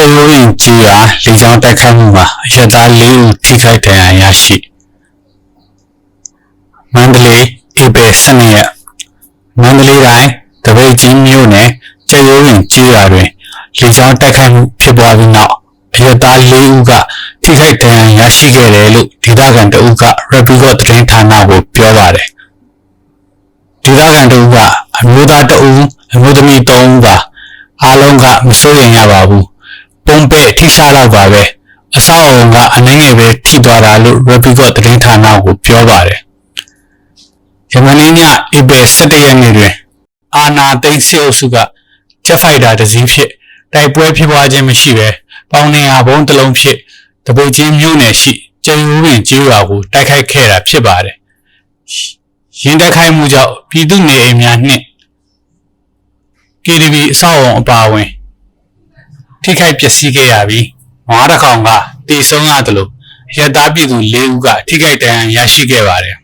ကျေရိုးရင်ကြီးရာလေကြောင်းတိုက်ခိုက်မှုမှာအရသား၄ဦးထိခိုက်ဒဏ်ရာရရှိမန္တလေးဧပြီ12ရက်မန္တလေးတိုင်းတပိတ်ကြီးမြို့နယ်ကျေရိုးရင်ကြီးရာတွင်လေကြောင်းတိုက်ခိုက်မှုဖြစ်ပွားပြီးနောက်အရသား၄ဦးကထိခိုက်ဒဏ်ရာရရှိခဲ့တယ်လို့ဒေသခံတအုပ်က Rapid သတင်းဌာနကိုပြောပါတယ်ဒေသခံတအုပ်ကအမျိုးသားတအုပ်အမျိုးသမီး၃ဦးပါအားလုံးကမစိုးရိမ်ရပါဘူး ပုံပဲထိစားတော့ပါပဲအဆောက်အအုံကအနှင်းငယ်ပဲထိသွားတာလို့ Rapid သတင်းဌာနကိုပြောပါတယ်ယမန်နေ့ညဧပြီ17ရက်နေ့တွင်အာနာသိန်းစေအုပ်စုကချက်ဖိုက်တာတစ်စီးဖြစ်တိုက်ပွဲဖြစ်ပွားခြင်းမရှိဘဲပေါင်းနေရဘုံတစ်လုံးဖြစ်တပုတ်ချင်းမြို့နယ်ရှိကျေယူပင်ကျေးရွာကိုတိုက်ခိုက်ခဲ့တာဖြစ်ပါတယ်ရင်တိုက်ခိုက်မှုကြောင့်ပြည်သူနေအိမ်များနှင့် KDB အဆောက်အအုံအပါအဝင် ထိခိုက်ပျက်စီးခဲ့ရပြီးငါးတစ်ကောင်ကတေဆုံးရတယ်လို့ရတသားပြည်သူ၄ဦးကထိခိုက်ဒဏ်ရာရရှိခဲ့ပါတယ်